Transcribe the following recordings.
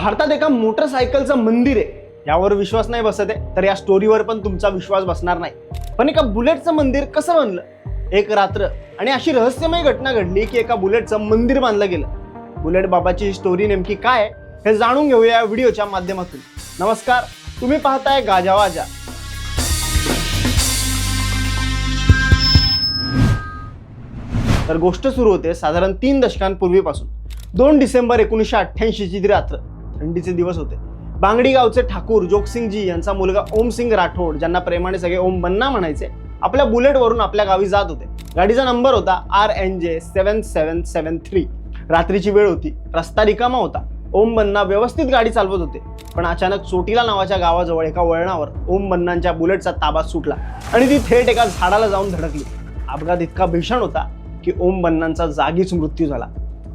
भारतात एका मोटरसायकलचं मंदिर आहे. यावर विश्वास नाही बसत आहे तर या स्टोरीवर पण तुमचा विश्वास बसणार नाही. पण एका बुलेटचं मंदिर कसं बनलं? एक रात्र आणि अशी रहस्यमय घटना घडली की एका बुलेटचं मंदिर बांधलं गेलं. बुलेट बाबाची स्टोरी नेमकी काय आहे हे जाणून घेऊया या व्हिडिओच्या माध्यमातून. नमस्कार तुम्ही पाहताय गाजावाजा तर गोष्ट सुरू होते साधारण तीन दशकांपूर्वीपासून. दोन डिसेंबर एकोणीसशे अठ्ठ्याऐंशीची ती रात्र थंडीचे दिवस होते. बांगडी गावचे ठाकूर जोगसिंगजी यांचा मुलगा ओमसिंग राठोड ज्यांना प्रेमाने सगळे ओम बन्ना म्हणायचे आपल्या बुलेटवरून आपल्या गावी जात होते. गाडीचा नंबर होता आर एन जे सेवन सेवन सेवन थ्री रात्रीची वेळ होती. रस्ता रिकामा होता. ओम बन्ना व्यवस्थित गाडी चालवत होते. पण अचानक चोटीला नावाच्या गावाजवळ एका वळणावर ओम बन्नांच्या बुलेटचा ताबा सुटला आणि ती थेट एका झाडाला जाऊन धडकली. अपघात इतका भीषण होता की ओम बन्नांचा जागीच मृत्यू झाला.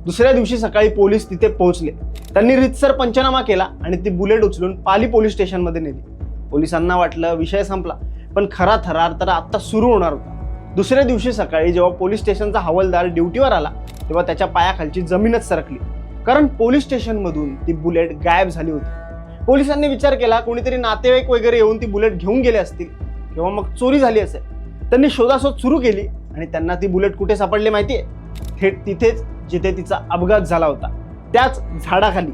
दुसऱ्या दिवशी सकाळी पोलीस तिथे पोहोचले. त्यांनी रितसर पंचनामा केला आणि ती बुलेट उचलून पाली पोलीस स्टेशनमध्ये नेली. पोलिसांना वाटलं विषय संपला पण खरा थरार तर आत्ता सुरू होणार होता. दुसऱ्या दिवशी सकाळी जेव्हा पोलीस स्टेशनचा हवालदार ड्युटीवर आला तेव्हा त्याच्या पायाखालची जमीनच सरकली. कारण पोलीस स्टेशनमधून ती बुलेट गायब झाली होती. पोलिसांनी विचार केला कोणीतरी नातेवाईक वगैरे येऊन ती बुलेट घेऊन गेले असतील किंवा मग चोरी झाली असेल. त्यांनी शोधाशोध सुरू केली आणि त्यांना ती बुलेट कुठे सापडली माहिती आहे थेट तिथेच जिथे तिचा अपघात झाला होता. त्याच झाडाखाली.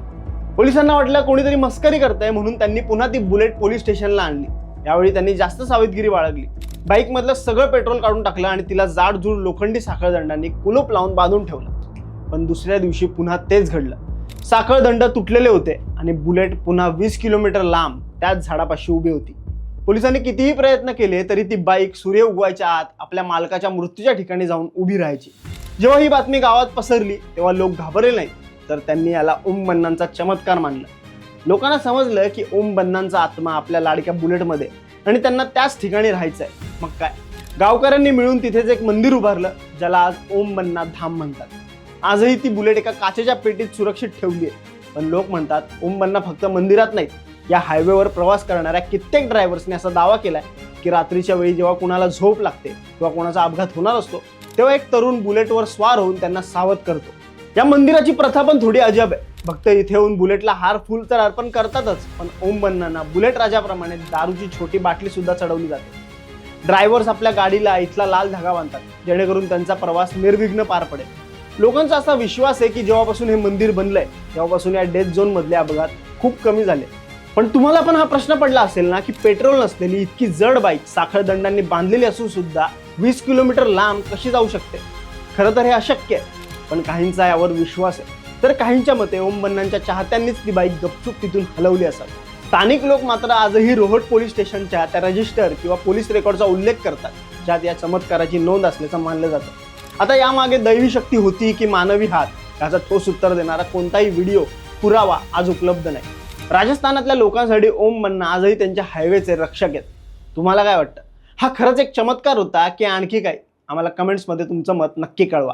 पोलिसांना वाटलं कोणीतरी मस्करी करतंय म्हणून त्यांनी पुन्हा ती बुलेट पोलीस स्टेशनला आणली. यावेळी त्यांनी जास्त सावधगिरी बाळगली. बाईकमधलं सगळं पेट्रोल काढून टाकलं आणि तिला जाडजूड लोखंडी साखळदंडांनी कुलूप लावून बांधून ठेवलं. पण दुसऱ्या दिवशी पुन्हा तेच घडलं. साखळदंड तुटलेले होते आणि बुलेट पुन्हा वीस किलोमीटर लांब त्याच झाडापाशी उभी होती. पोलिसांनी कितीही प्रयत्न केले तरी ती बाईक सूर्य उगवायच्या आत आपल्या मालकाच्या मृत्यूच्या ठिकाणी जाऊन उभी राहायची. जेव्हा ही बातमी गावात पसरली तेव्हा लोक घाबरले नाही तर त्यांनी याला ओम बन्नांचा चमत्कार मानला. लोकांना समजलं की ओम बन्नांचा आत्मा आपल्या लाडक्या बुलेटमध्ये आणि त्यांना त्याच ठिकाणी राहायचं आहे मग काय? गावकऱ्यांनी मिळून तिथेच एक मंदिर उभारलं ज्याला आज ओम बन्ना धाम म्हणतात. आजही ती बुलेट एका काचेच्या पेटीत सुरक्षित ठेवली आहे. पण लोक म्हणतात ओम बन्ना फक्त मंदिरात नाहीत. या हायवेवर प्रवास करणाऱ्या कित्येक ड्रायव्हर्सने असा दावा केलाय की रात्रीच्या वेळी जेव्हा कुणाला झोप लागते किंवा कोणाचा अपघात होणार असतो तेव्हा एक तरुण बुलेटवर स्वार होऊन त्यांना सावध करतो. या मंदिराची प्रथा पण थोडी अजब आहे. भक्त इथे येऊन बुलेटला हार फुल तर अर्पण करतातच पण ओम बन्नांना बुलेट राजाप्रमाणे दारूची छोटी बाटली सुद्धा चढवली जाते. ड्रायव्हर्स आपल्या गाडीला इथला लाल धागा बांधतात जेणेकरून त्यांचा प्रवास निर्विघ्न पार पडेल. लोकांचा असा विश्वास आहे की जेव्हापासून हे मंदिर बनलंय तेव्हापासून या डेथ झोन मधले अपघात खूप कमी झाले. पण तुम्हाला पण हा प्रश्न पडला असेल ना की पेट्रोल नसलेली इतकी जड बाईक साखळदंडांनी बांधलेली असून सुद्धा वीस किलोमीटर लांब कशी जाऊ शकते? खरं तर हे अशक्य आहे. पण काहींचा यावर विश्वास आहे. तर काहींच्या मते ओम बन्नांच्या चाहत्यांनीच ती बाईक गपचूप तिथून हलवली असावी. स्थानिक लोक मात्र आजही रोहट पोलीस स्टेशनच्या त्या रजिस्टर किंवा पोलीस रेकॉर्डचा उल्लेख करतात ज्यात या चमत्काराची नोंद असल्याचं मानलं जातं. आता यामागे दैवी शक्ती होती की मानवी हात याचा ठोस उत्तर देणारा कोणताही व्हिडिओ पुरावा आज उपलब्ध नाही. राजस्थानातल्या लोकांसाठी ओम मन्ना आजही त्यांच्या हायवेचे रक्षक आहेत. तुम्हाला काय वाटतं? हा खरंच एक चमत्कार होता की आणखी काय? आम्हाला कमेंट्समध्ये तुमचं मत नक्की कळवा.